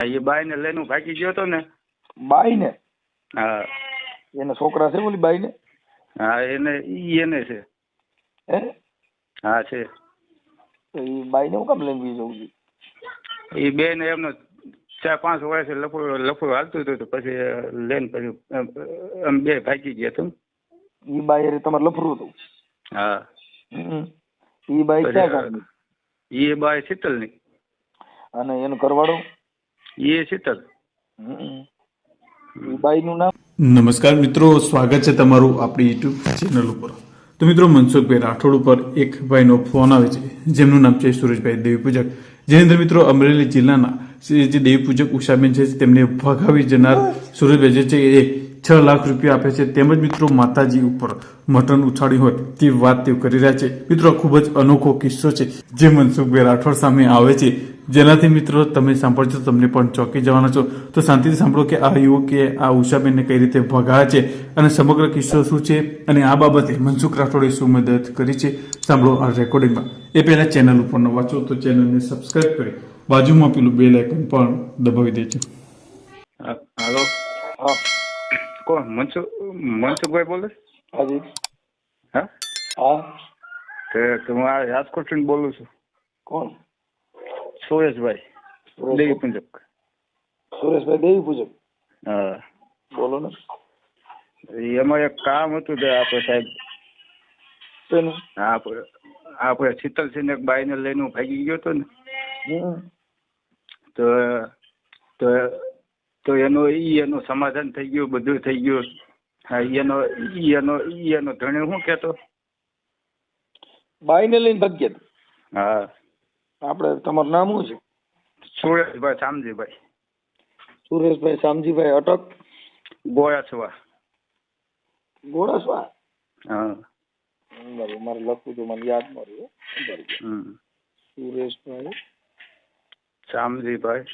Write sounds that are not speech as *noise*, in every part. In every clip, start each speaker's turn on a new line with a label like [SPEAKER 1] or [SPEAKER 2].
[SPEAKER 1] એ બાઈને લઈને હું ભાગી ગયો હતો ને.
[SPEAKER 2] બાઈ ને
[SPEAKER 1] હા.
[SPEAKER 2] એના છોકરા છે ઓલી બાઈ ને
[SPEAKER 1] હા એને ઈ એને છે.
[SPEAKER 2] હે?
[SPEAKER 1] હા છે.
[SPEAKER 2] તો એ બાઈ ને હું કામ લઈને જવું છું?
[SPEAKER 1] એ બેન એમનો ચાર પાંચ વર્ષે લફડું લફડું હાલતું હતું તો પછી લઈને પછી એમ બે ભાગી ગયા તું
[SPEAKER 2] ઈ બાઈ તમારે લફરું હતું?
[SPEAKER 1] હા.
[SPEAKER 2] ઈ બાઈ ક્યાં ગામની
[SPEAKER 1] એ બાય શીતલની.
[SPEAKER 2] અને એનું ઘરવાળો?
[SPEAKER 1] એ શીતલ
[SPEAKER 2] હમ. નું નામ?
[SPEAKER 3] નમસ્કાર મિત્રો સ્વાગત છે તમારું આપણી યુટ્યુબ ચેનલ ઉપર. તો મિત્રો મનસુખભાઈ રાઠોડ ઉપર એક ભાઈનો ફોન આવે છે જેમનું નામ છે સુરેશભાઈ દેવી પૂજક જેની અંદર મિત્રો અમરેલી જિલ્લાના જે દેવી પૂજક ઉષાબેન છે તેમને ભગાવી જનાર સુરેશભાઈ જે છે એ છ લાખ રૂપિયા આપે છે. તેમજ મિત્રો માતાજી ઉપર મટન ઉછાળ્યું હોય તેવી વાત તેઓ કરી રહ્યા છે. મિત્રો ખૂબ જ અનોખો કિસ્સો છે જે મનસુખભાઈ રાઠોડ સામે આવે છે. જેનાથી મિત્રો, તમે સાંભળશો તમને પણ ચોંકી જવાના છો. તો શાંતિથી સાંભળો કે આ યુવકે આ ઉષાબેનને કઈ રીતે ભગાયા છે અને સમગ્ર કિસ્સો શું છે અને આ બાબતે મનસુખ રાઠોડે શું મદદ કરી છે, સાંભળો આ રેકોર્ડિંગમાં. એ પહેલા ચેનલ ઉપર ન વાંચો તો ચેનલને સબસ્ક્રાઇબ કરી બાજુમાં પેલું બેલ આઇકન પણ દબાવી દેજો.
[SPEAKER 1] હાલો.
[SPEAKER 2] હા.
[SPEAKER 1] કોણ મનસુખ મનસુખભાઈ બોલે
[SPEAKER 2] હાજી
[SPEAKER 1] હા
[SPEAKER 2] હા
[SPEAKER 1] કે હું આ રાજકોટથી બોલું છું
[SPEAKER 2] કોણ
[SPEAKER 1] સુરેશભાઈ
[SPEAKER 2] સુરેશ-
[SPEAKER 1] દેવી પૂજક
[SPEAKER 2] સુરેશભાઈ દેવી પૂજક
[SPEAKER 1] હા
[SPEAKER 2] બોલો ને
[SPEAKER 1] એમાં એક કામ હતું તે આપણે સાહેબ
[SPEAKER 2] શેનું?
[SPEAKER 1] આપણે આપણે શીતલસિંહ એક બાઈને લઈને હું ભાગી ગયો હતો ને તો તો તો એનો ઈ એનું સમાધાન થઈ ગયું બધું થઈ ગયું. હા એનો ઈ એનો ઈ એનો ધણી શું કહેતો?
[SPEAKER 2] બાઈ ને લઈને ભગ્ય
[SPEAKER 1] હા.
[SPEAKER 2] આપણે તમારું નામ શું છે?
[SPEAKER 1] સુરેશભાઈ શામજીભાઈ.
[SPEAKER 2] સુરેશભાઈ શામજીભાઈ અટક?
[SPEAKER 1] ગોળાસવા.
[SPEAKER 2] ગોળાસવા?
[SPEAKER 1] હા.
[SPEAKER 2] બરાબર મારે લખવું તો મને યાદ મળ્યું બરાબર.
[SPEAKER 1] હમ.
[SPEAKER 2] સુરેશભાઈ?
[SPEAKER 1] શામજીભાઈ.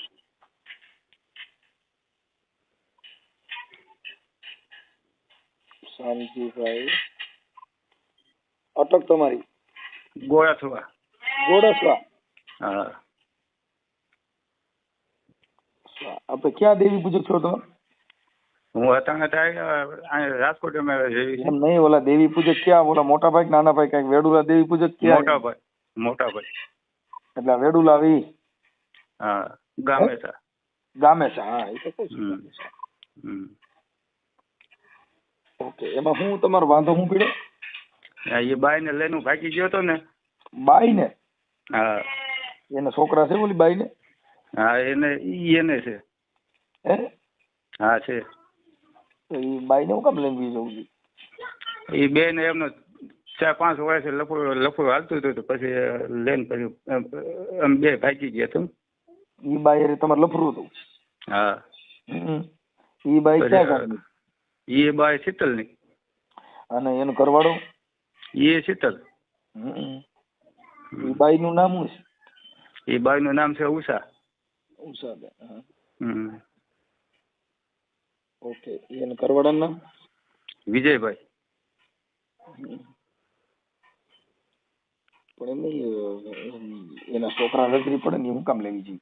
[SPEAKER 2] શામજીભાઈ અટક તમારી.
[SPEAKER 1] ગોળાછવા
[SPEAKER 2] ગોળાસવા
[SPEAKER 1] હા.
[SPEAKER 2] આપણે ક્યાં દેવી પૂજક છો તમે?
[SPEAKER 1] હું અટાણે થાય અહીંયા રાજકોટ અમે રહી
[SPEAKER 2] એમ નહીં ઓલા દેવી પૂજક ક્યાં? ઓલા મોટા ભાઈ કે નાના ભાઈ કંઈક વેડુલા દેવી પૂજક ક્યાં?
[SPEAKER 1] મોટા ભાઈ મોટા ભાઈ.
[SPEAKER 2] એટલે આ વેડુલા આવી
[SPEAKER 1] હા ગામે છે
[SPEAKER 2] ગામે છે હા એ તો કહું છું
[SPEAKER 1] હમ. હમ.
[SPEAKER 2] ઓકે એમાં હું તમારો વાંધો હું પીડો?
[SPEAKER 1] હા, એ બાઈને લઈને હું ભાગી ગયો હતો ને.
[SPEAKER 2] બાઈ ને
[SPEAKER 1] હા.
[SPEAKER 2] એના છોકરા છે ઓલી બાઈ ને
[SPEAKER 1] હા એને ઈ એને છે.
[SPEAKER 2] હે?
[SPEAKER 1] હા છે.
[SPEAKER 2] તો એ બાઈ ને હું કામ લઈને બી જવું છું?
[SPEAKER 1] એ બેન એમનો ચાર પાંચ વર્ષે લફડો લફડો હાલતું હતું તો પછી લઈને પછી એમ બે ભાગી ગયા તું
[SPEAKER 2] ઈ બાઈ તમારે લફરું હતું?
[SPEAKER 1] હા.
[SPEAKER 2] ઈ બાઈ ક્યાં ગામની
[SPEAKER 1] એ બાય શીતલની.
[SPEAKER 2] અને એનું કરવાડો
[SPEAKER 1] એ શીતલ.
[SPEAKER 2] હમ. ઈ બાઈ નું નામ શું છે?
[SPEAKER 1] એ બાઈનું નામ છે ઉષા.
[SPEAKER 2] હા.
[SPEAKER 1] હમ.
[SPEAKER 2] ઓકે એનું ઘરવાળાનું નામ?
[SPEAKER 1] વિજયભાઈ.
[SPEAKER 2] પણ એમ નહીં એના છોકરા રજરી પડે ને એ હું કામ લેવી જોઈએ?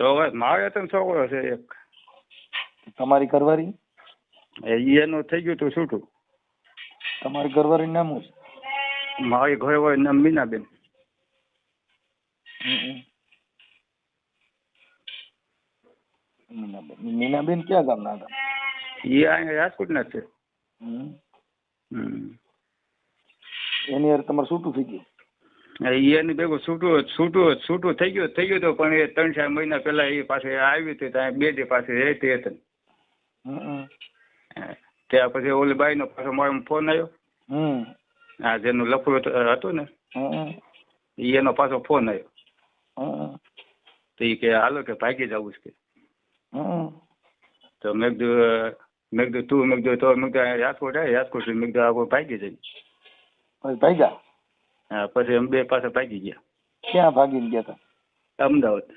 [SPEAKER 1] છોકરા મારે તો છોકરો છે એક.
[SPEAKER 2] તમારી
[SPEAKER 1] એ એનું થઈ ગયું તું છૂટું.
[SPEAKER 2] તમારી ઘરવાળી નામ શું
[SPEAKER 1] મારી હોય નામ મીનાબેન.
[SPEAKER 2] મીનાબેન. મીનાબેન ક્યાં ગામના હતા?
[SPEAKER 1] એ અહીંયા રાજકોટના છે.
[SPEAKER 2] હમ.
[SPEAKER 1] હમ.
[SPEAKER 2] એની યાર તમારે છૂટું થઈ ગયું?
[SPEAKER 1] એની ભેગું છૂટું છૂટું છૂટું થઈ ગયું થઈ ગયું તો પણ એ ત્રણ ચાર મહિના પહેલા એ પાસે આવી હતી ત્યાં બે દે પાસે રહેતી હતી.
[SPEAKER 2] હમ.
[SPEAKER 1] ત્યાં પછી ઓલી બાઈનો પાછો મારો ફોન આવ્યો
[SPEAKER 2] હમ.
[SPEAKER 1] આ જેનું લખવું હતું ને. ઈ એનો પાછો ફોન આવ્યો
[SPEAKER 2] હમ.
[SPEAKER 1] તો એ કે હાલો કે ભાગી જવું છે
[SPEAKER 2] હમ.
[SPEAKER 1] તો મેં કીધું મેં કીધું તું મેં કીધું તો મેં કીધું રાજકોટ આવે રાજકોટ મેં કીધું આપણે ભાગી
[SPEAKER 2] જઈ ભાગ્યા
[SPEAKER 1] હા પછી અમે બે પાસે ભાગી ગયા
[SPEAKER 2] ક્યાં ભાગીને ગયા હતા
[SPEAKER 1] અમદાવાદ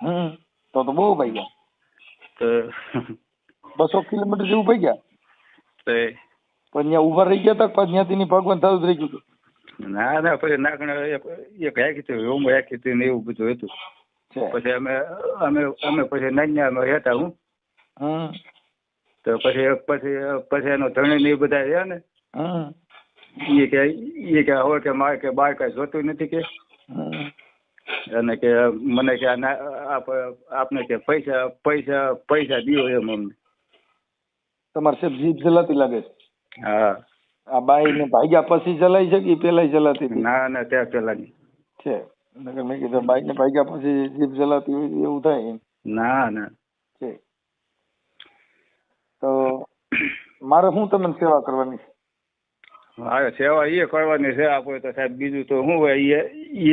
[SPEAKER 2] હમ તો તો બહુ ભાગ્યા
[SPEAKER 1] તો
[SPEAKER 2] બસો કિલોમીટર જેવું ભાગ્યા
[SPEAKER 1] ગયા?
[SPEAKER 2] પણ ત્યાં ઊભા રહી ગયા હતા પછી ત્યાંથી ની ભગવાન થતું રહી ગયું હતું.
[SPEAKER 1] ના ના પછી નાખણ એક એક રાખી હતી રૂમ રાખી હતી ને એવું બધું હતું. પછી અમે અમે અમે પછી નાન્યામાં રહેતા હું. તો પછી પછી પછી એનો ધણી ને એ બધા રહ્યા ને. એ કે એ કે હવે કે મારે કે બાર કઈ જોતું નથી કે. અને કે મને કે આપને કે પૈસા પૈસા પૈસા દ્યો એમ અમને.
[SPEAKER 2] તમારે સાહેબ જીભ જલાતી લાગે છે.
[SPEAKER 1] હા.
[SPEAKER 2] આ બાઈ ને ભાગ્યા પછી જલાઈ છે કે પેલા જલાતી હતી?
[SPEAKER 1] ના ના ત્યાં પેલાની.
[SPEAKER 2] છે. નકર મેં કીધું બાઈ ને ભાગ્યા પછી જીભ જલાતી હોય એવું થાય
[SPEAKER 1] ના ના.
[SPEAKER 2] છે. તો મારે શું તમને સેવા કરવાની છે?
[SPEAKER 1] હા સેવા એ કરવાની છે આપણે તો સાહેબ બીજું તો શું હોય એ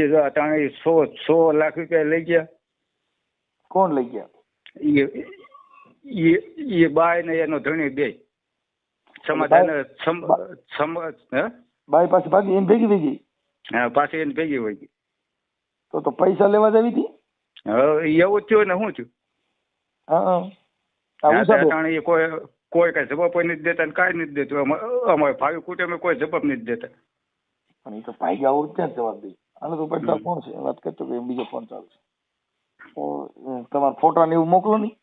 [SPEAKER 1] એ અટાણે સો સો લાખ રૂપિયા લઈ ગયા.
[SPEAKER 2] કોણ લઈ ગયા?
[SPEAKER 1] એ એ એ બાય ને એનો ધણી બે. સમાધાન સમ સમ હે?
[SPEAKER 2] પાસે ભાગી એને ભેગી ભેગી
[SPEAKER 1] હા પાછી એને ભેગી હોય ગઈ.
[SPEAKER 2] તો તો પૈસા લેવા જ આવી હતી?
[SPEAKER 1] એવું થયું ને શું થયું?
[SPEAKER 2] હા
[SPEAKER 1] કોઈ કોઈ કઈ જવાબ નથી દેતા ને કાંઈ નથી દેતું. અમારે ભાઈ કુટુંબે કોઈ જવાબ નથી દેતા.
[SPEAKER 2] પણ એ તો ભાગ્યા આવું ક્યાં જવાબ દે? આને તો પડતા કોણ છે. વાત કરતો કે બીજો ફોન ચાલુ છે. તમારા ફોટા ને એવું મોકલો નહીં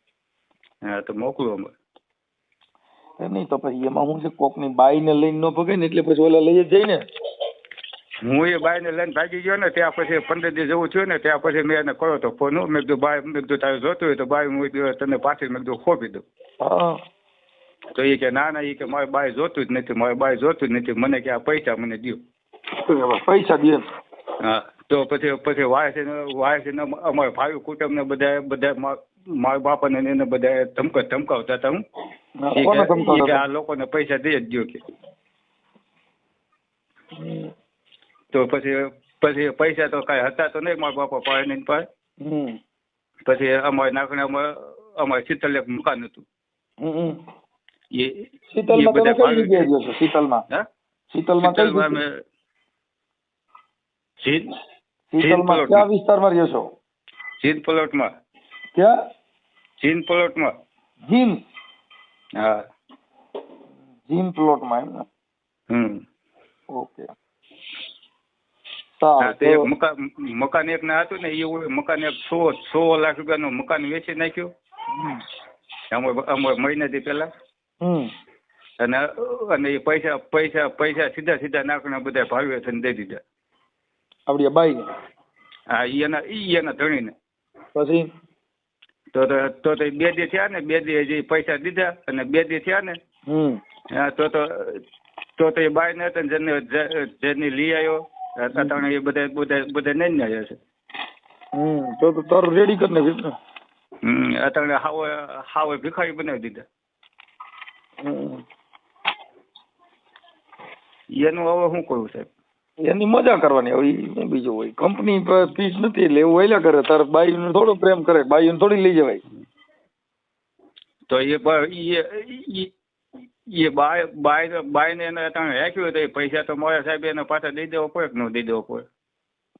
[SPEAKER 1] હા તો મોકલો
[SPEAKER 2] અમે નહીં તો પછી એમાં હું છે કોકની બાઈને લઈને ન ભગે ને એટલે પછી ઓલા લઈ જઈને ને.
[SPEAKER 1] હું એ બાઈને લઈને ભાગી ગયો ને ત્યાં પછી પંદર દિવસ જવું થયું ને ત્યાં પછી મેં એને કર્યો તો ફોન મેં કીધું બાય મેં કીધું તારે જોતું હોય તો બાય હું તને પાછી મેં કીધું ખોપી દઉં.
[SPEAKER 2] હા.
[SPEAKER 1] તો એ કે ના ના એ કે મારે બાય જોતું જ નથી મારે બાય જોતું જ નથી મને કે આ પૈસા મને દો
[SPEAKER 2] પૈસા દે
[SPEAKER 1] હા તો પછી પછી વાય છે વાય છે અમારે ભાઈ કુટુંબ ને બધા બધા મારા બાપ ને એને બધા ધમક ધમકાવતા હતા હું. કે-? આ લોકોને પૈસા દઈ જ દો કે. તો પછી પછી પૈસા તો કાંઈ હતા તો નહીં મારા બાપા પાસે નહીં પાસે. પછી અમારે નાખણે અમારે શીતલ એક મકાન હતું. એ
[SPEAKER 2] શીતલમાં તમે કઈ જગ્યાએ ગયો છો? શીતલમાં?
[SPEAKER 1] હા?
[SPEAKER 2] શીતલમાં કઈ જગ્યાએ? શીતલમાં
[SPEAKER 1] શીતલ
[SPEAKER 2] કયા વિસ્તારમાં રહ્યો છો?
[SPEAKER 1] જીન પ્લોટમાં.
[SPEAKER 2] ક્યાં
[SPEAKER 1] જીન પ્લોટમાં
[SPEAKER 2] જીમ
[SPEAKER 1] હા.
[SPEAKER 2] જીમ પ્લોટમાં એમ ને?
[SPEAKER 1] હમ.
[SPEAKER 2] ઓકે
[SPEAKER 1] એક મકાન મકાન એક ના હતું ને એ મકાન એક સો સો લાખ રૂપિયાનું મકાન વેચી નાખ્યું. મહિનાથી
[SPEAKER 2] હમ.
[SPEAKER 1] અને અને એ પૈસા પૈસા પૈસા સીધા સીધા નાખીને બધા ભાવે થઈને દઈ દીધા.
[SPEAKER 2] આપડી બાઈ
[SPEAKER 1] હા એના એના ઈ એના ધણીને.
[SPEAKER 2] પછી?
[SPEAKER 1] તો તો તો બે દી થયા ને બે દી જે પૈસા દીધા અને બે દી થયા ને. તો તો તો તો એ બાય ને હતા જેને જેને લઈ આવ્યો અટાણે એ બધા બધા બધા નહીં ને આવ્યા છે.
[SPEAKER 2] હમ તો તો તારું રેડી કરી નાખ્યું ને
[SPEAKER 1] હમ અટાણે હાવે હાવે ભિખારી બનાવી દીધા. એનું હવે શું કરવું સાહેબ?
[SPEAKER 2] એની મજા કરવાની. હવે ઈ બીજું હોય. કંપની ફીસ નથી એટલે એવું વહેલા કરે. તારે બાઈઓને થોડો પ્રેમ કરે. બાઈઓને થોડી લઈ જવાય.
[SPEAKER 1] તો એ એ બાય બાય બાયને એને તમે રાખ્યું તો એ પૈસા તો મારા સાહેબ એને પાછા દઈ દેવો પડે કે ન દઈ દેવો પડે?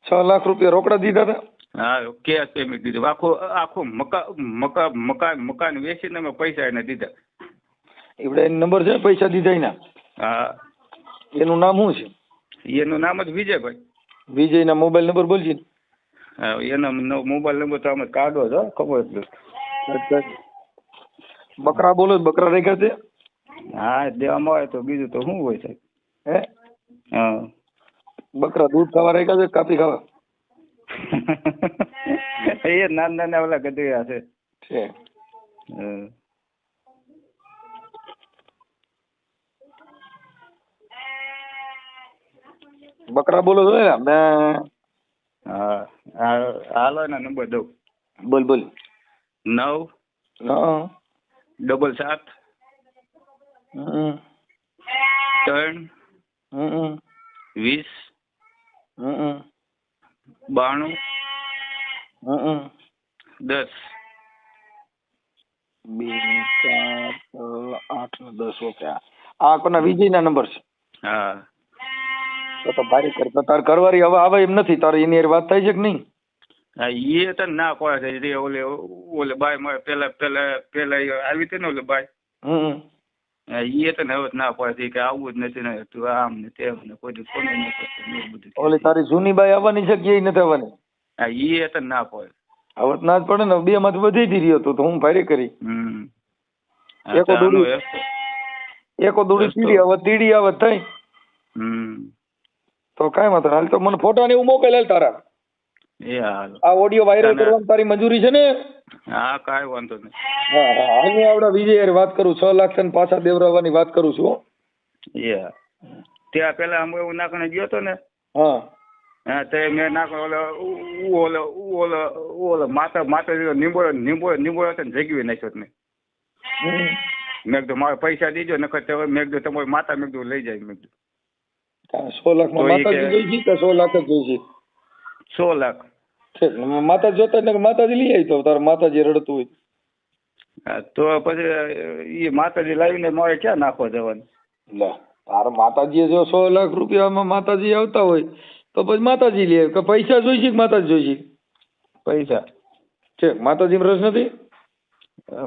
[SPEAKER 2] છ લાખ રૂપિયા રોકડા દીધા હતા.
[SPEAKER 1] હા કેશ પેમેન્ટ દીધું. આખું આખું મકા મકા મકાન મકાન વેચીને અમે પૈસા એને દીધા.
[SPEAKER 2] એવડે એનો નંબર છે પૈસા દીધા એના.
[SPEAKER 1] હા.
[SPEAKER 2] એનું નામ શું છે?
[SPEAKER 1] એનું નામ જ વિજયભાઈ.
[SPEAKER 2] વિજયના મોબાઈલ નંબર બોલજી
[SPEAKER 1] હા એનો મોબાઈલ નંબર તો અમે કાઢો છો ખબર એટલું
[SPEAKER 2] બકરા બોલો છો? બકરા રાખ્યા છે?
[SPEAKER 1] હા દેવામાં આવે તો બીજું તો શું હોય સાહેબ?
[SPEAKER 2] હે?
[SPEAKER 1] હા.
[SPEAKER 2] બકરા દૂધ ખાવા રાખ્યા છે કાપી ખાવા? *laughs*
[SPEAKER 1] એ નાના નાના ઓલા ગધેડા છે.
[SPEAKER 2] છે.
[SPEAKER 1] હા.
[SPEAKER 2] બકરા બોલો છો ને? અમે
[SPEAKER 1] હા હાલો એના નંબર દઉં.
[SPEAKER 2] બોલ બોલ.
[SPEAKER 1] નવ ડબલ સાત
[SPEAKER 2] હમ.
[SPEAKER 1] ત્રણ
[SPEAKER 2] હમ.
[SPEAKER 1] વીસ
[SPEAKER 2] હમ.
[SPEAKER 1] બાણું
[SPEAKER 2] હમ.
[SPEAKER 1] દસ.
[SPEAKER 2] બે ચાર આઠ ને દસ ઓકે આ કોના વિજયના નંબર છે?
[SPEAKER 1] હા.
[SPEAKER 2] તો તો ભારી કર તાર કરવારી હવે આવે એમ નથી. તારે એની વાત થઈ છે કે નહીં?
[SPEAKER 1] હા એ તો ના કોઈ છે. જે ઓલે ઓલે બાય મારે પેલા પેલા પેલા આવી હતી ને ઓલે બાય?
[SPEAKER 2] હમ
[SPEAKER 1] એ તો હવે ના પડે કે આવું જ નથી ને. તું આમ ને તેમ ને કોઈ દી ફોન નહીં કરતો ને એવું બધું
[SPEAKER 2] ઓલી તારી જૂની બાઈ આવવાની છે કે એ નથી આવવાની?
[SPEAKER 1] હા એ તો ના પડે
[SPEAKER 2] હવે ના જ પડે ને. બે માંથી જ રહ્યો તો હું ભારે કરી.
[SPEAKER 1] હમ.
[SPEAKER 2] એકો દોડી- એકો દોડી. તીડી આવે તીડી આવે થઈ
[SPEAKER 1] હમ.
[SPEAKER 2] તો કાંઈ વાંધો હાલ તો મને ફોટા ને એવું મોકલ હાલ તારા.
[SPEAKER 1] એ હાલ.
[SPEAKER 2] આ ઓડિયો વાયરલ કરવાની તારી મંજૂરી છે ને?
[SPEAKER 1] હા કાંઈ વાંધો નહીં.
[SPEAKER 2] હા હા હું. આવડા વિજય વાત કરું છ. લાખ છે ને પાછા દેવરાવાની વાત કરું છું.
[SPEAKER 1] એ ત્યાં પેલા હું એવું નાખણે ગયો તો ને?
[SPEAKER 2] હા.
[SPEAKER 1] હા તે મેં નાખ ઓલો ઓલો ઓલો ઓલો માતા માતા નીંબોળો નીંબોળો નીંબોળો હતો ને જગવી નાખ્યો મેં. મેં કીધું મારે પૈસા દીજો નખર મેં કીધું તમારી માતા મેં કીધું લઈ જાય મેં કીધું.
[SPEAKER 2] સો
[SPEAKER 1] લાખમાં
[SPEAKER 2] માતાજી જોઈ છે કે સો લાખ જ જોઈ છે
[SPEAKER 1] સો લાખ.
[SPEAKER 2] ઠીક ને માતાજી જોતા ને માતાજી લઈ આવી તો તારા માતાજી રડતું હોય.
[SPEAKER 1] તો પછી એ માતાજી લાવીને મારે ક્યાં નાખવા જવાનું?
[SPEAKER 2] લે તારા માતાજી જો સો લાખ રૂપિયામાં માતાજી આવતા હોય તો પછી માતાજી લે કે પૈસા જોઈ છે કે માતાજી જોઈ છે
[SPEAKER 1] પૈસા.
[SPEAKER 2] છે માતાજી રસ નથી?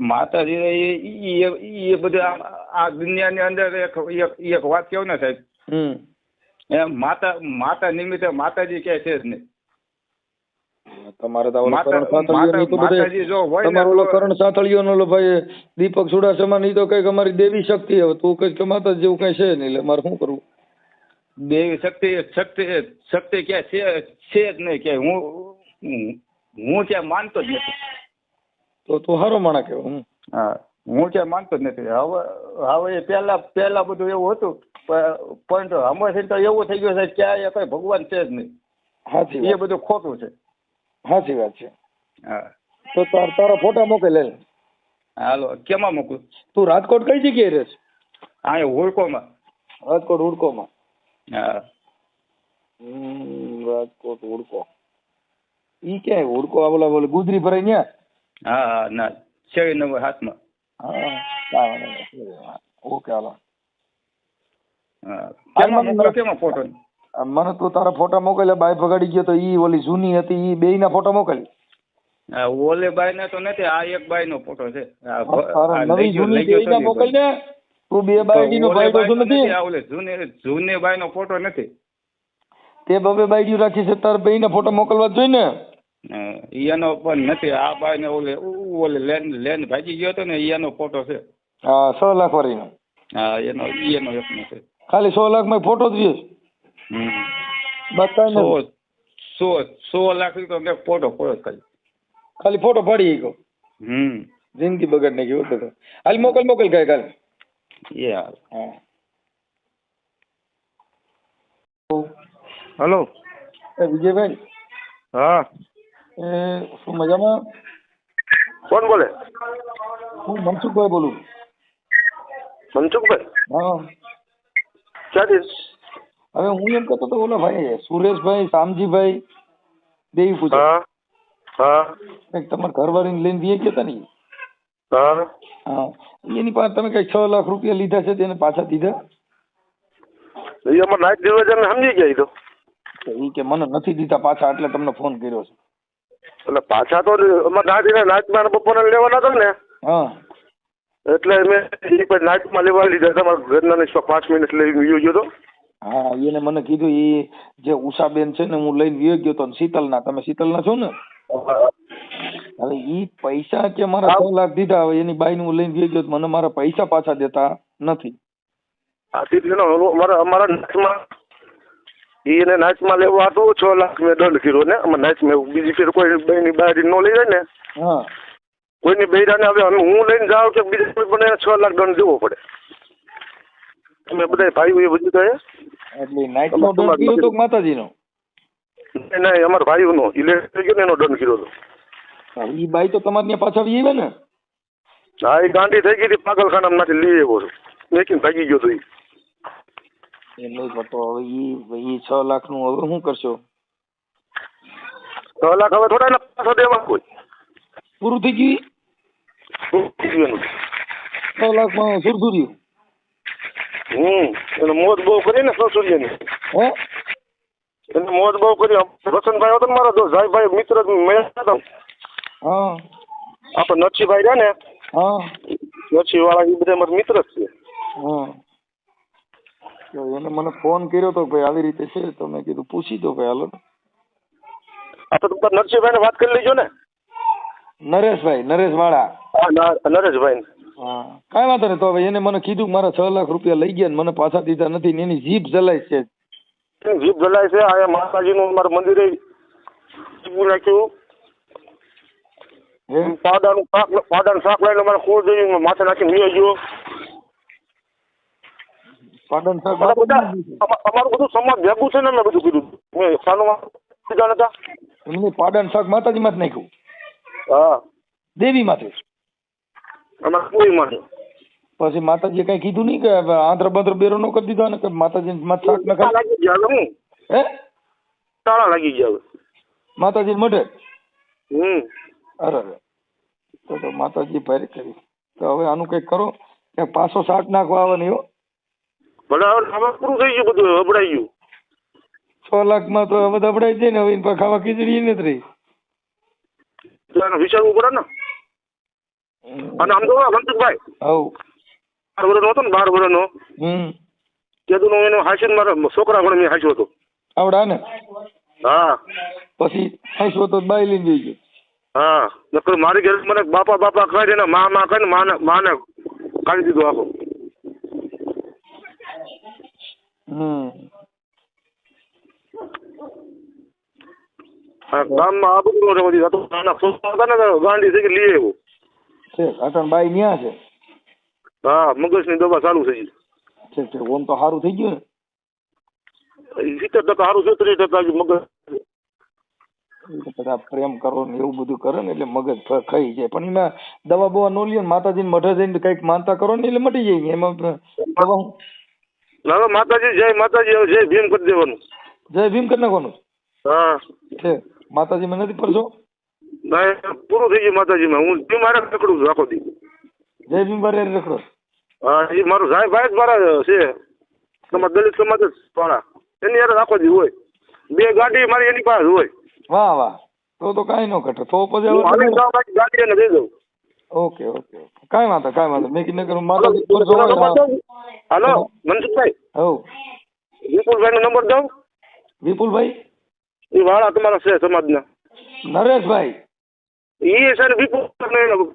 [SPEAKER 1] માતાજી એ બધું આ- દુનિયાની અંદર એક એક એક વાત કેવું ને સાહેબ?
[SPEAKER 2] હમ.
[SPEAKER 1] એમ માતા માતા નિમિત્તે માતાજી ક્યાંય છે જ નહીં.
[SPEAKER 2] તમારે તો કરણ સાતળિયો
[SPEAKER 1] માતાજી જો હોય ને
[SPEAKER 2] તમારો ઓલો કરણ ભાઈ દીપક સુડાસમા ની તો કંઈક અમારી દેવી શક્તિ હવે તું કંઈક કે માતા જેવું કઈ છે નહીં એટલે મારે શું કરવું?
[SPEAKER 1] દેવી શક્તિ શક્તિ શક્તિ ક્યાં છે છે જ નહીં ક્યાંય હું હું- હું ક્યાં માનતો જ નથી.
[SPEAKER 2] તો તું હારો માણા કેવો હમ
[SPEAKER 1] હા. હું ક્યાં માનતો જ નથી. હવે હવે એ પહેલા પહેલા બધું એવું હતું પણ હમણાંથી તો એવું થઈ ગયું છે ક્યાંય કઈ ભગવાન છે જ નહીં. એ બધું ખોટું છે.
[SPEAKER 2] સાચી વાત છે.
[SPEAKER 1] હા.
[SPEAKER 2] તો તાર તારા ફોટા મોકલે લે.
[SPEAKER 1] હાલો કેમાં મોકલું
[SPEAKER 2] તું રાજકોટ કઈ જગ્યાએ રહે છે?
[SPEAKER 1] એ હુડકોમાં.
[SPEAKER 2] રાજકોટ હુડકોમાં.
[SPEAKER 1] હા.
[SPEAKER 2] રાજકોટ હુડકો. ઈ ક્યાંય હુડકો આ ઓલા ઓલા ગુજરી ભરાઈ ન્યા?
[SPEAKER 1] હા હા ના છે નંબર હાથમાં.
[SPEAKER 2] હા. ઓકે હાલો મને તું તારા ફોટા મોકલ્યા બાય ભગાડી ગયો તો ઈ ઓલી જૂની હતી ઈ બે ના ફોટા મોકલી
[SPEAKER 1] ઓલે બાઈ ને તો નથી આ એક બાઈ નો ફોટો છે.
[SPEAKER 2] નવી જૂની
[SPEAKER 1] લઈ
[SPEAKER 2] ના મોકલ ને તું બે બાયડી નો ભાઈ તો નથી?
[SPEAKER 1] ઓલે જૂની જૂની બાઈ નો ફોટો નથી.
[SPEAKER 2] તે બબે બાયડીઓ રાખી છે તાર બે ના ફોટો મોકલવા જોઈએ ને
[SPEAKER 1] એનો પણ નથી આ બાઈ ને ઓલે ઉ- ઓલે લેન લેન ભાગી ગયો હતો ને ઈ એનો ફોટો છે
[SPEAKER 2] હા છ લાખ વાળીનો
[SPEAKER 1] હા એનો ઈ એનો એક નો છે
[SPEAKER 2] ખાલી સો લાખમાં ફોટો જ રહ્યો છે.
[SPEAKER 1] હમ.
[SPEAKER 2] બાકી કાંઈ
[SPEAKER 1] સો
[SPEAKER 2] નથી
[SPEAKER 1] સો સો લાખની તો મેં ફોટો પડ્યો જ ખાલી
[SPEAKER 2] ખાલી ફોટો પાડી ગયો
[SPEAKER 1] હમ
[SPEAKER 2] જિંદગી બગાડ નાખી એટલે તો હાલ મોકલ મોકલ કાંઈ કાલે
[SPEAKER 1] એ હાલ
[SPEAKER 2] હા
[SPEAKER 1] હલો
[SPEAKER 2] એ વિજયભાઈ
[SPEAKER 1] હા
[SPEAKER 2] એ શું મજામાં?
[SPEAKER 4] કોણ બોલે?
[SPEAKER 2] હું મનસુખભાઈ બોલું.
[SPEAKER 4] મનસુખભાઈ?
[SPEAKER 2] હા.
[SPEAKER 4] ક્યાંથી
[SPEAKER 2] હવે હું એમ કહેતો તો ઓલા ભાઈ સુરેશભાઈ શામજીભાઈ દેવી પૂજા.
[SPEAKER 4] હા હા.
[SPEAKER 2] કંઈક તમારા ઘરવાળીને લઈને દઈએ ગયા નહીં
[SPEAKER 4] હા.
[SPEAKER 2] હા. એની પાસે તમે કઈ છ લાખ રૂપિયા લીધા છે તેને પાછા દીધા?
[SPEAKER 4] એ અમારે નાઇટ સમજી ગયા તો.
[SPEAKER 2] એ કે મને નથી દીધા પાછા એટલે તમને ફોન કર્યો છે.
[SPEAKER 4] એટલે પાછા તો નાઇટ નાઇટમાં બપોરે લેવાના હતા ને.
[SPEAKER 2] હા.
[SPEAKER 4] એટલે મેં એ પછી નાઇટમાં લેવા લીધા તમારા ઘરના ને પાંચ મિનિટ લઈ ગયો ગયો તો.
[SPEAKER 2] હા એને મને કીધું એ જે ઉષાબેન છે ને હું લઈને વિયો ગયો તો શીતલના. તમે શીતલના છો ને? હવે ઈ પૈસા કે મારા છ લાખ દીધા હવે એની બાઈ હું લઈને વિયો ગયો તો મને મારા પૈસા પાછા દેતા નથી.
[SPEAKER 4] આથી જ અમારા અમારા નાચમાં એને નાચમાં લેવા તો છ લાખ મેં દંડ કર્યો ને. અમારે નાચમાં બીજી ફેર કોઈ બેની બારી ન લઈ જાય ને.
[SPEAKER 2] હા.
[SPEAKER 4] કોઈની બૈરાને હવે હું લઈને જાઉં કે બીજા કોઈ પણ છ લાખ દંડ દેવો પડે. અમે બધા ભાઈઓ એ બધું કહે
[SPEAKER 2] એટલે નાઇટ નો દંડ કર્યો તો માતાજીનો?
[SPEAKER 4] નહીં નહીં અમારા ભાઈઓનો. ઇલેક્ટ્રિક ગયો ને એનો દંડ કર્યો હતો
[SPEAKER 2] હા, બાઈ તો તમારે ત્યાં પાછા આવી ને?
[SPEAKER 4] હા એ ગાંડી થઈ ગઈ હતી લઈ આવ્યો છું મેકીને ભાગી ગયો તો એ
[SPEAKER 2] એટલે તો હવે ઈ ઈ છ લાખનું હવે શું કરશો?
[SPEAKER 4] છ લાખ હવે થોડા પાછો દેવા કોઈ.
[SPEAKER 2] પૂરું થઈ ગયું? છ લાખમાં સુરધુર્યું.
[SPEAKER 4] હમ એને મોત બહુ કરી ને સસુરિયાની.
[SPEAKER 2] હે?
[SPEAKER 4] એને મોત બહુ કરી. વસંતભાઈ હતો ને મારો દોસ્ત ભાઈ મિત્ર મેં હતા.
[SPEAKER 2] હા.
[SPEAKER 4] આપણે નરસિંહભાઈ રહ્યા ને
[SPEAKER 2] હા.
[SPEAKER 4] નરસિંહ વાળા એ બધા મારા મિત્ર જ છે.
[SPEAKER 2] હા. તો એને મને ફોન કર્યો તો ભાઈ આવી રીતે છે તો મેં કીધું પૂછી દો ભાઈ હાલો.
[SPEAKER 4] આ તો તમારા નરસિંહભાઈને વાત કરી લેજો ને.
[SPEAKER 2] નરેશભાઈ નરેશ વાળા
[SPEAKER 4] નરેશભાઈ.
[SPEAKER 2] હા કાંઈ વાંધો નહીં તો હવે એને મને કીધું કે મારા છ લાખ રૂપિયા લઈ ગયા ને મને પાછા દીધા નથી ને એની જીભ જલાય છે.
[SPEAKER 4] જીભ જલાય છે? આ માતાજીનું મારું મંદિરે નાખ્યું
[SPEAKER 2] પાદાનું
[SPEAKER 4] પાડાનું શાક પાડાનું શાક લઈને મારે ખોળ જઈ માથે નાખીને વી ગયો.
[SPEAKER 2] પાટણ સાહેબ
[SPEAKER 4] અમારું બધું સમાજ ભેગું છે ને મેં બધું કીધું મેં સાનું કીધા નતા
[SPEAKER 2] એમને પાટણ શાક માતાજીમાં જ નાખ્યું.
[SPEAKER 4] હા.
[SPEAKER 2] દેવી માથે.
[SPEAKER 4] અમારે કોઈ માટે
[SPEAKER 2] પછી માતાજી કઈ કીધું નહીં કે આંધ્ર બંધ્ર બેરો નો કરી દીધો ને કે માતાજી માં શાક ન ખાય
[SPEAKER 4] લાગી ગયા હું?
[SPEAKER 2] હે?
[SPEAKER 4] તાળા લાગી ગયા
[SPEAKER 2] માતાજી મઢે?
[SPEAKER 4] હમ.
[SPEAKER 2] અરે તો તો માતાજી ભારે કરી. તો હવે આનું કંઈક કરો. કે પાછો શાક નાખવા આવવાની હો
[SPEAKER 4] ભલે હવે પૂરું થઈ ગયું બધું હબડાઈ ગયું.
[SPEAKER 2] છ લાખમાં તો હવે દબડાઈ જાય ને હવે એની પાસે ખાવા ખીચડી નથી રહી.
[SPEAKER 4] એટલે વિચારવું પડે ને. અને આમ તો
[SPEAKER 2] હવ.
[SPEAKER 4] બાર વર્ષનો હતો ને બાર વર્ષનો.
[SPEAKER 2] હમ.
[SPEAKER 4] તેદું હું એનો હાસીને મારા છોકરા પણ મેં હાસ્યો હતો.
[SPEAKER 2] આવડા ને?
[SPEAKER 4] હા.
[SPEAKER 2] પછી હાંસવો તો બાઈ લઈને જઈ ગયો.
[SPEAKER 4] હા. નકર મારી ઘેર મને બાપા બાપા કહે ને મા મા કહે ને માને માને કાઢી દીધો આખો. ગામમાં આ બધું રહેવા દીધું તો નાના છોકરા હતા ને ગાંડી થઈ લઈ આવ્યો
[SPEAKER 2] છે અટણ બાઈ ન્યા છે.
[SPEAKER 4] હા મગજની દવા ચાલુ થઈ
[SPEAKER 2] છે છે ઓમ તો સારું થઈ ગયું ને.
[SPEAKER 4] સિત્તેર ટકા સારું છે ત્રીસ ટકા મગજ.
[SPEAKER 2] બધા પ્રેમ કરો ને એવું બધું કરે ને એટલે મગજ ખાઈ જાય. પણ એમાં દવા બવા નો ને માતાજીને મઢે જઈને કંઈક માનતા કરો ને એટલે મટી જાય. એમાં દવા હું
[SPEAKER 4] માતાજી જય માતાજી જય ભીમ કરી દેવાનું.
[SPEAKER 2] જય ભીમ કરી નાખવાનું?
[SPEAKER 4] હા.
[SPEAKER 2] છે. માતાજીમાં નથી પડશો?
[SPEAKER 4] ના પૂરું થઈ ગયું માતાજીમાં. હું ભીમ મારે રખડું છું આખો દી
[SPEAKER 2] જય ભીમ બારે રખડો.
[SPEAKER 4] હા એ મારું સાહેબ ભાઈ જ મારા છે. તમારા દલિત સમાજ જ વાળા. એની યાર આખો દી હોય. બે ગાડી મારી એની પાસે હોય.
[SPEAKER 2] વાહ વાહ. તો તો કાંઈ ન ઘટે. તો પછી
[SPEAKER 4] ગાડી એને દઈ દઉં.
[SPEAKER 2] Okay okay okay. કાંઈ વાંધો કાંઈ વાંધો. મેં કીધું કે માતાજી પડશો જોવા.
[SPEAKER 4] હાલો મનસુખભાઈ?
[SPEAKER 2] હવ
[SPEAKER 4] વિપુલભાઈ નો નંબર દઉં?
[SPEAKER 2] વિપુલભાઈ?
[SPEAKER 4] એ વાળા તમારા છે સમાજના.
[SPEAKER 2] નરેશભાઈ.
[SPEAKER 4] એ છે ને વિપુલ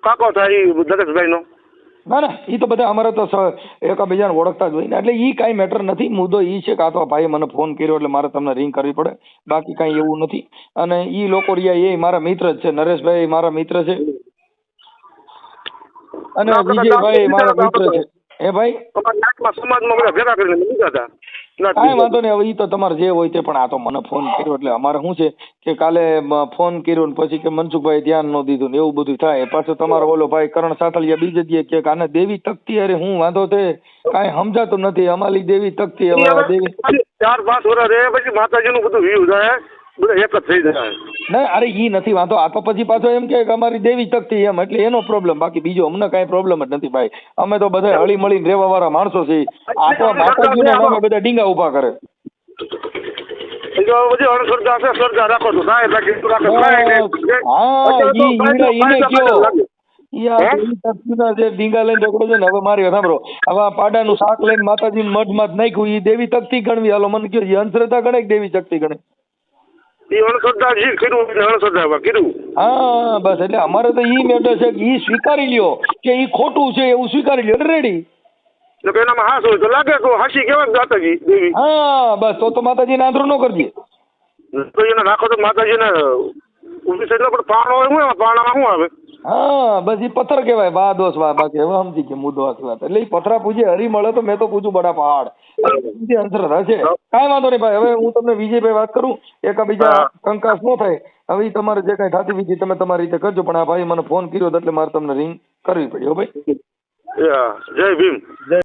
[SPEAKER 4] કાકો થાય એ નો
[SPEAKER 2] ના ના એ તો બધા અમારે તો એકબીજાને ઓળખતા જ હોય ને. એટલે ઈ કાંઈ મેટર નથી. મુદ્દો ઈ છે કે આ તો ભાઈએ મને ફોન કર્યો એટલે મારે તમને રિંગ કરવી પડે. બાકી કાંઈ એવું નથી. અને એ લોકો રહ્યા એ મારા મિત્ર જ છે. નરેશભાઈ મારા મિત્ર છે. અને વિજયભાઈ મારા મિત્ર છે. હે ભાઈ?
[SPEAKER 4] સમાજમાં બધા ભેગા કરીને લીધા હતા
[SPEAKER 2] કાંઈ વાંધો નહીં. હવે એ તો તમારે જે હોય તે પણ આ તો મને ફોન કર્યો એટલે અમારે શું છે કે કાલે ફોન કર્યો ને પછી કે મનસુખભાઈ ધ્યાન ન દીધું ને એવું બધું થાય. પાછો તમારો ઓલો ભાઈ કરણ સાતળિયા બીજે દીએ કે આને દેવી તકતી અરે હું વાંધો તે કાંઈ સમજાતું નથી. અમારી દેવી તકતી હવે દેવી
[SPEAKER 4] ચાર પાંચ વર્ષ રહે પછી માતાજીનું બધું વ્યૂ જાય. બધા એક જ થઈ જાય.
[SPEAKER 2] ના અરે ઈ નથી વાંધો. આ તો પછી પાછો એમ કે અમારી દેવી શક્તિ એમ એટલે એનો પ્રોબ્લેમ બાકી બીજો અમને કાંઈ પ્રોબ્લેમ જ નથી ભાઈ. અમે તો બધા હળી મળીને રહેવા વાળા માણસો છીએ. આ તો માતાજીના નામે બધા ડીંગા ઊભા કરે. પાડાનું શાક લઈને માતાજી મઢમાં નાખ્યું એ દેવી તકતી ગણવી. હાલો મને કયો અંધશ્રદ્ધા ગણે દેવી શક્તિ ગણે
[SPEAKER 4] એ કર્યું
[SPEAKER 2] હા બસ એટલે અમારે તો ઈ મેટર છે કે ઈ સ્વીકારી લ્યો. કે ઈ ખોટું છે એવું સ્વીકારી લ્યો. રેડી
[SPEAKER 4] કે એનામાં હાસ હોય તો લાગે તો હાસી કહેવાય માતાજી દેવી.
[SPEAKER 2] હા બસ તો તો માતાજીને આંધળો ન કરજે.
[SPEAKER 4] તો એને રાખો તો માતાજીને ઊભી એટલે પણ પાણો હોય હું પાણા શું આવે?
[SPEAKER 2] હા બસ એ પથ્થર કહેવાય વા દોષ વા બાકી હવે સમજી કે મુદ્દો આખી વાત. એટલે એ પથરા પૂજે હરી મળે તો મેં તો પૂછું બડા પહાડ. અંતર હશે. કાંઈ વાંધો નહીં ભાઈ હવે હું તમને વિજયભાઈ વાત કરું એક
[SPEAKER 4] બીજા
[SPEAKER 2] કંકાસ ન થાય. હવે તમારે જે કાંઈ થતી વિધિ તમે તમારી રીતે કરજો પણ આ ભાઈ મને ફોન કર્યો એટલે મારે તમને રિંગ કરવી પડી હો ભાઈ.
[SPEAKER 4] જય ભીમ. જય